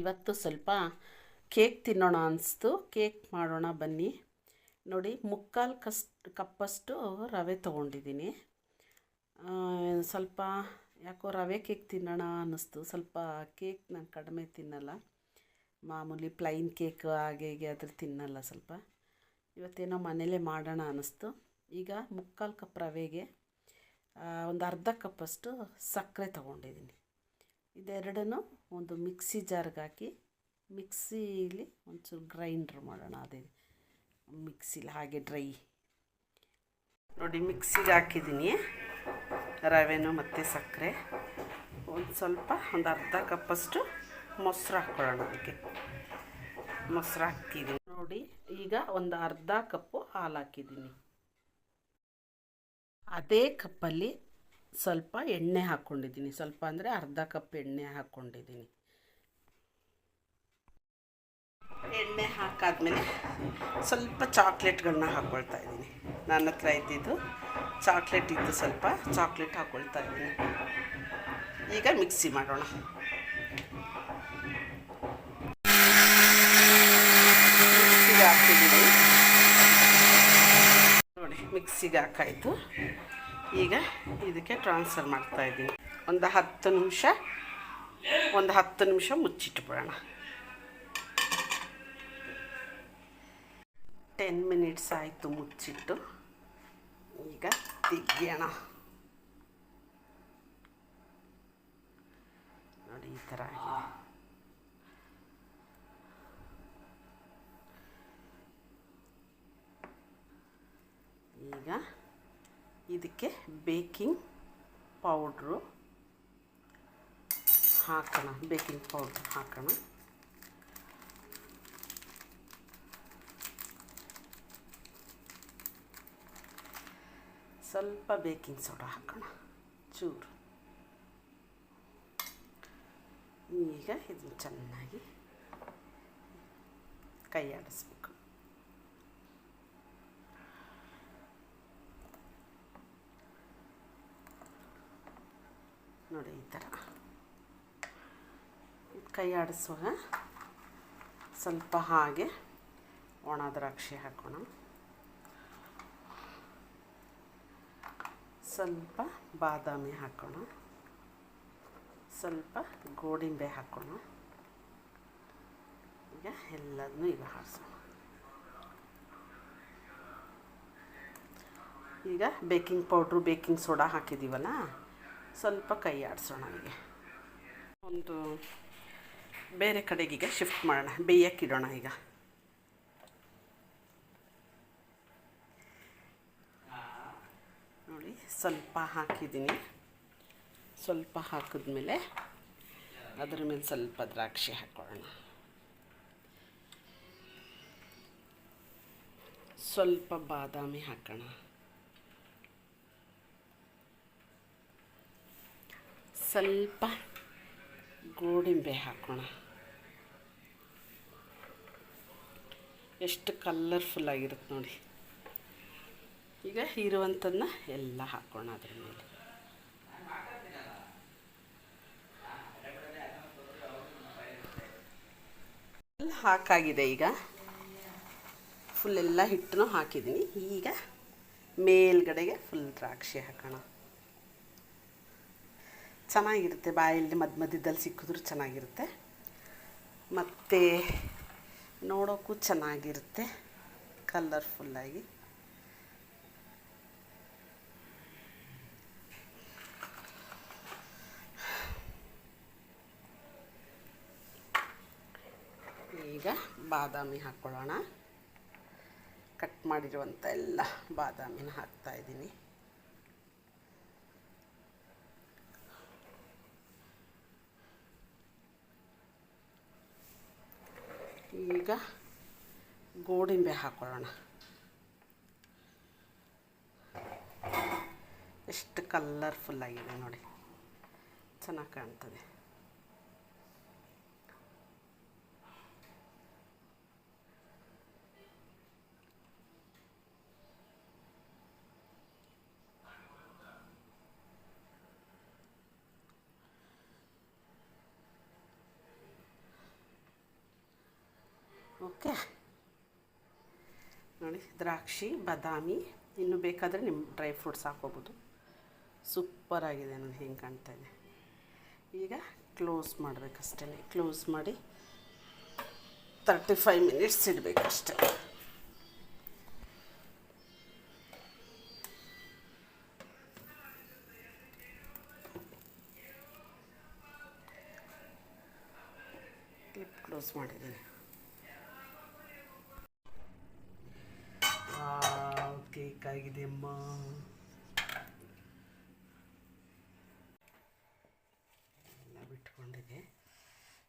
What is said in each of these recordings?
ಇವತ್ತು ಸ್ವಲ್ಪ ಕೇಕ್ ತಿನ್ನೋಣ ಅನ್ನಿಸ್ತು ಕೇಕ್ ಮಾಡೋಣ ಬನ್ನಿ. ನೋಡಿ, ಮುಕ್ಕಾಲು ಕಸ್, ಕಪ್ಪಷ್ಟು ರವೆ ತೊಗೊಂಡಿದ್ದೀನಿ. ಸ್ವಲ್ಪ ಯಾಕೋ ರವೆ ಕೇಕ್ ತಿನ್ನೋಣ ಅನ್ನಿಸ್ತು ಸ್ವಲ್ಪ ಕೇಕ್ ನಾನು ಕಡಿಮೆ ತಿನ್ನಲ್ಲ. ಮಾಮೂಲಿ ಪ್ಲೈನ್ ಕೇಕ್ ಹಾಗೆ ಹೀಗೆ ಅದ್ರ ತಿನ್ನಲ್ಲ ಸ್ವಲ್ಪ. ಇವತ್ತೇನೋ ಮನೇಲೇ ಮಾಡೋಣ ಅನ್ನಿಸ್ತು ಈಗ ಮುಕ್ಕಾಲು ಕಪ್ ರವೆಗೆ ಒಂದು ಅರ್ಧ ಕಪ್ಪಷ್ಟು ಸಕ್ಕರೆ ತೊಗೊಂಡಿದ್ದೀನಿ. ಇದೆರಡನ್ನು ಒಂದು ಮಿಕ್ಸಿ ಜಾರ್ಗೆ ಹಾಕಿ, ಮಿಕ್ಸಿಲಿ ಒಂಚೂರು ಗ್ರೈಂಡ್ರ್ ಮಾಡೋಣ, ಅದೇ ಮಿಕ್ಸಿಲಿ ಹಾಗೆ ಡ್ರೈ ನೋಡಿ, ಮಿಕ್ಸಿಗೆ ಹಾಕಿದ್ದೀನಿ ರವೆನೂ ಮತ್ತು ಸಕ್ಕರೆ. ಒಂದು ಸ್ವಲ್ಪ, ಒಂದು ಅರ್ಧ ಕಪ್ಪಷ್ಟು ಮೊಸರು ಹಾಕ್ಕೊಳ್ಳೋಣ ಅದಕ್ಕೆ. ಮೊಸರು ಹಾಕಿದ್ದೀನಿ ನೋಡಿ, ಈಗ ಒಂದು ಅರ್ಧ ಕಪ್ಪು ಹಾಲು ಹಾಕಿದ್ದೀನಿ. ಅದೇ ಕಪ್ಪಲ್ಲಿ ಸ್ವಲ್ಪ ಎಣ್ಣೆ ಹಾಕ್ಕೊಂಡಿದ್ದೀನಿ ಸ್ವಲ್ಪ ಅಂದರೆ ಅರ್ಧ ಕಪ್ ಎಣ್ಣೆ ಹಾಕ್ಕೊಂಡಿದ್ದೀನಿ ಎಣ್ಣೆ ಹಾಕಾದ್ಮೇಲೆ ಸ್ವಲ್ಪ ಚಾಕ್ಲೇಟ್ಗಳನ್ನ ಹಾಕ್ಕೊಳ್ತಾ ಇದ್ದೀನಿ. ನನ್ನ ಹತ್ರ ಇದ್ದಿದ್ದು ಚಾಕ್ಲೇಟ್ ಇದ್ದು ಸ್ವಲ್ಪ, ಚಾಕ್ಲೇಟ್ ಹಾಕ್ಕೊಳ್ತಾ ಇದ್ದೀನಿ. ಈಗ ಮಿಕ್ಸಿ ಮಾಡೋಣ. ಮಿಕ್ಸಿಗೆ ಹಾಕಿದ್ದೀನಿ ನೋಡಿ, ಮಿಕ್ಸಿಗೆ ಹಾಕಾಯಿತು. ಈಗ ಇದಕ್ಕೆ ಟ್ರಾನ್ಸ್ಫರ್ ಮಾಡ್ತಾ ಇದ್ದೀನಿ. ಒಂದು ಹತ್ತು ನಿಮಿಷ, ಒಂದು ಹತ್ತು ನಿಮಿಷ ಮುಚ್ಚಿಟ್ಬಿಡೋಣ ಟೆನ್ ಮಿನಿಟ್ಸ್ ಆಯಿತು ಮುಚ್ಚಿಟ್ಟು, ಈಗ ತೆಗಿಯೋಣ. ನೋಡಿ ಈ ಥರ ಆಗಿದೆ ಈಗ ಇದಕ್ಕೆ ಬೇಕಿಂಗ್ ಪೌಡ್ರು ಹಾಕೋಣ, ಬೇಕಿಂಗ್ ಪೌಡ್ರ್ ಹಾಕೋಣ. ಸ್ವಲ್ಪ ಬೇಕಿಂಗ್ ಸೋಡಾ ಹಾಕೋಣ, ಚೂರು. ಈಗ ಇದನ್ನು ಚೆನ್ನಾಗಿ ಕೈ ಆಡಿಸ್ಬೇಕು ನೋಡಿ, ಈ ಥರ. ಕೈ ಆಡಿಸುವಾಗ ಸ್ವಲ್ಪ ಹಾಗೆ ಒಣ ದ್ರಾಕ್ಷಿ ಹಾಕೋಣ. ಸ್ವಲ್ಪ ಬಾದಾಮಿ ಹಾಕೋಣ. ಸ್ವಲ್ಪ ಗೋಡಿಂಬೆ ಹಾಕೋಣ. ಈಗ ಎಲ್ಲದನ್ನೂ ಈಗ ಹಾರಿಸೋಣ ಈಗ ಬೇಕಿಂಗ್ ಪೌಡ್ರು, ಬೇಕಿಂಗ್ ಸೋಡಾ ಹಾಕಿದ್ದೀವಲ್ಲ? ಸ್ವಲ್ಪ ಕೈ ಆಡಿಸೋಣ ನನಗೆ ಒಂದು ಬೇರೆ ಕಡೆಗೀಗ ಶಿಫ್ಟ್ ಮಾಡೋಣ. ಬೇಯಕ್ಕಿಡೋಣ ಈಗ. ನೋಡಿ, ಸ್ವಲ್ಪ ಹಾಕಿದ್ದೀನಿ. ಸ್ವಲ್ಪ ಹಾಕಿದ್ಮೇಲೆ ಅದ್ರ ಮೇಲೆ ಸ್ವಲ್ಪ ದ್ರಾಕ್ಷಿ ಹಾಕ್ಕೊಳ್ಳೋಣ ಸ್ವಲ್ಪ ಬಾದಾಮಿ ಹಾಕೋಣ. ಸ್ವಲ್ಪ ಗೋಡಿಂಬೆ ಹಾಕೋಣ. ಎಷ್ಟು ಕಲರ್ಫುಲ್ ಆಗಿರುತ್ತೆ ನೋಡಿ. ಈಗ ಇರುವಂಥದ್ದನ್ನ ಎಲ್ಲ ಹಾಕೋಣ ಅದ್ರ ಮೇಲೆ. ಹಾಕಾಗಿದೆ ಈಗ. ಫುಲ್ ಎಲ್ಲ ಹಿಟ್ಟನ್ನು ಹಾಕಿದ್ದೀನಿ. ಈಗ ಮೇಲ್ಗಡೆಗೆ ಫುಲ್ ದ್ರಾಕ್ಷಿ ಹಾಕೋಣ. ಚೆನ್ನಾಗಿರುತ್ತೆ, ಬಾಯಲ್ಲಿ ಮಧ್ಯ ಮಧ್ಯದಲ್ಲಿ ಸಿಕ್ಕಿದ್ರೂ ಚೆನ್ನಾಗಿರುತ್ತೆ. ಮತ್ತು ನೋಡೋಕ್ಕೂ ಚೆನ್ನಾಗಿರುತ್ತೆ ಕಲರ್ಫುಲ್ಲಾಗಿ ಈಗ ಬಾದಾಮಿ ಹಾಕ್ಕೊಳ್ಳೋಣ ಕಟ್ ಮಾಡಿರುವಂಥ ಎಲ್ಲ ಬಾದಾಮಿನ ಹಾಕ್ತಾ ಈಗ ಗೋಡಿಂಬೆ ಹಾಕೊಳ್ಳೋಣ. ಎಷ್ಟು ಕಲರ್ಫುಲ್ ಆಗಿದೆ ನೋಡಿ. ಚೆನ್ನಾಗಿ ಕಾಣ್ತದೆ. ಓಕೆ. ನೋಡಿ, ದ್ರಾಕ್ಷಿ, ಬಾದಾಮಿ, ಇನ್ನು ಬೇಕಾದರೆ ನಿಮ್ಮ ಡ್ರೈ ಫ್ರೂಟ್ಸ್ ಹಾಕೋಬೋದು ಸೂಪರಾಗಿದೆ ನಾನು ಹೆಂಗೆ ಕಾಣ್ತಾ ಇದೆ. ಈಗ ಕ್ಲೋಸ್ ಮಾಡಬೇಕಷ್ಟೇ ಕ್ಲೋಸ್ ಮಾಡಿ ತರ್ಟಿ ಫೈವ್ ಮಿನಿಟ್ಸ್ ಇಡಬೇಕಷ್ಟೆ. ಕ್ಲಿಪ್ ಕ್ಲೋಸ್ ಮಾಡಿದ್ದೀನಿ. ಆಗಿದೆ ಅಮ್ಮ. ಬಿಟ್ಕೊಂಡಿದೆ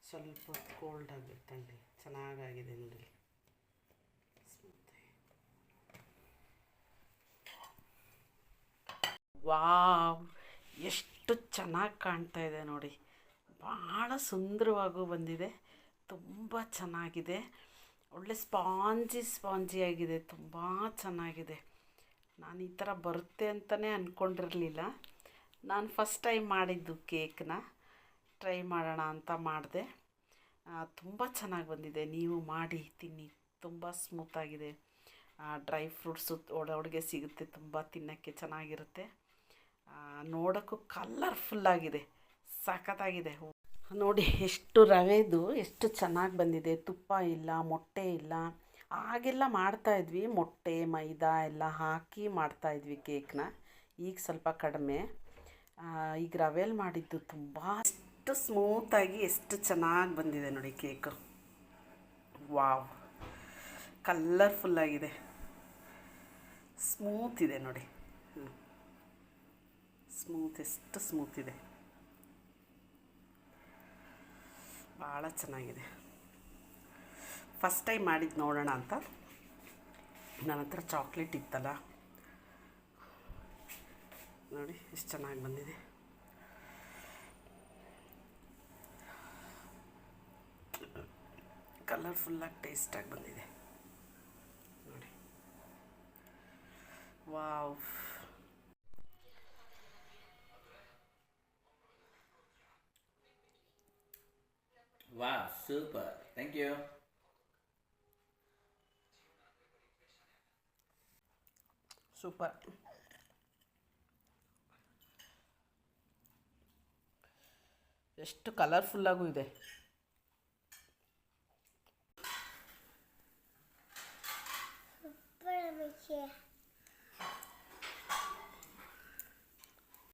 ಸ್ವಲ್ಪ ಕೋಲ್ಡ್ ಆಗಬೇಕು ತಣ್ಣಗೆ ಚೆನ್ನಾಗಾಗಿದೆ ನೋಡಿ ವಾವ್, ಎಷ್ಟು ಚೆನ್ನಾಗಿ ಕಾಣ್ತಾ ಇದೆ ನೋಡಿ. ಭಾಳ ಸುಂದರವಾಗೂ ಬಂದಿದೆ. ತುಂಬ ಚೆನ್ನಾಗಿದೆ. ಒಳ್ಳೆ ಸ್ಪಾಂಜಿ ಸ್ಪಾಂಜಿ ಆಗಿದೆ. ತುಂಬ ಚೆನ್ನಾಗಿದೆ. ನಾನು ಈ ಥರ ಬರುತ್ತೆ ಅಂತಲೇ ಅಂದ್ಕೊಂಡಿರಲಿಲ್ಲ ನಾನು ಫಸ್ಟ್ ಟೈಮ್ ಮಾಡಿದ್ದು ಕೇಕ್ನ. ಟ್ರೈ ಮಾಡೋಣ ಅಂತ ಮಾಡಿದೆ. ತುಂಬ ಚೆನ್ನಾಗಿ ಬಂದಿದೆ. ನೀವು ಮಾಡಿ, ತಿನ್ನಿ. ತುಂಬ ಸ್ಮೂತಾಗಿದೆ ಡ್ರೈ ಫ್ರೂಟ್ಸು ಒಳಗೆ ಸಿಗುತ್ತೆ. ತುಂಬ ತಿನ್ನೋಕ್ಕೆ ಚೆನ್ನಾಗಿರುತ್ತೆ. ನೋಡೋಕ್ಕೂ ಕಲರ್ಫುಲ್ಲಾಗಿದೆ ಸಖತ್ತಾಗಿದೆ. ನೋಡಿ, ಎಷ್ಟು ರವೆದು, ಎಷ್ಟು ಚೆನ್ನಾಗಿ ಬಂದಿದೆ. ತುಪ್ಪ ಇಲ್ಲ, ಮೊಟ್ಟೆ ಇಲ್ಲ. ಆಗೆಲ್ಲ ಮಾಡ್ತಾಯಿದ್ವಿ ಮೊಟ್ಟೆ, ಮೈದಾ ಎಲ್ಲ ಹಾಕಿ ಮಾಡ್ತಾಯಿದ್ವಿ ಕೇಕ್ನ. ಈಗ ಸ್ವಲ್ಪ ಕಡಿಮೆ. ಈಗ ರವೆಲ್ಲಿ ಮಾಡಿದ್ದು ತುಂಬ ಎಷ್ಟು ಸ್ಮೂತಾಗಿ ಎಷ್ಟು ಚೆನ್ನಾಗಿ ಬಂದಿದೆ ನೋಡಿ ಕೇಕು. ವಾವ್. ಕಲ್ಲರ್ಫುಲ್ಲಾಗಿದೆ ಸ್ಮೂತ್ ಇದೆ ನೋಡಿ. ಸ್ಮೂತ್ ಎಷ್ಟು ಸ್ಮೂತ್ ಇದೆ. ಭಾಳ ಚೆನ್ನಾಗಿದೆ. ಫಸ್ಟ್ ಟೈಮ್ ಮಾಡಿದ್ದು ನೋಡೋಣ ಅಂತ. ನನ್ನ ಹತ್ರ ಚಾಕ್ಲೇಟ್ ಇತ್ತಲ್ಲ. ನೋಡಿ, ಎಷ್ಟು ಚೆನ್ನಾಗಿ ಬಂದಿದೆ. ಕಲರ್ಫುಲ್ಲಾಗಿ ಟೇಸ್ಟಾಗಿ ಬಂದಿದೆ. ನೋಡಿ. Wow wow super thank you. Super ಎಷ್ಟು ಕಲರ್ಫುಲ್ಲಾಗೂ ಇದೆ.